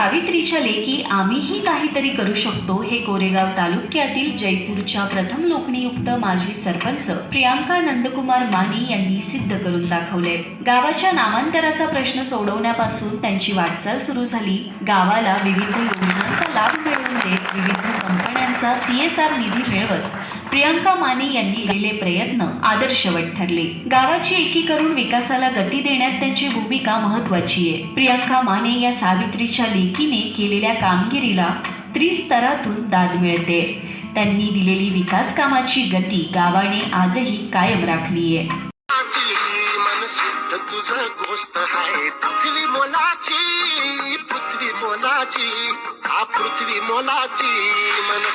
सावित्रीच्या लेखी आम्हीही काहीतरी करू शकतो हे कोरेगाव तालुक्यातील जयपूरच्या प्रथम लोकनियुक्त माजी सरपंच प्रियांका नंदकुमार मानी यांनी सिद्ध करून दाखवले. गावाच्या नामांतराचा प्रश्न सोडवण्यापासून त्यांची वाटचाल सुरू झाली. गावाला विविध योजनांचा लाभ मिळवून देत विविध कंपन्यांचा सीएसआर निधी मिळवत प्रियांका माने यांनी केलेले प्रयत्न आदर्शवत ठरले गावाची एकीकरण विकासाला गती देण्यात त्यांची भूमिका महत्वाची आहे. प्रियांका माने या सावित्रीच्या लेकीने केलेल्या कामगिरीला त्रिस्तरातून दाद मिळते. त्यांनी दिलेली विकास कामाची गती गावाने आजही कायम राखली आहे. तुझं गोष्ट आहे. पृथ्वी मोलाची पृथ्वी मोलाची हा पृथ्वी मोलाची मन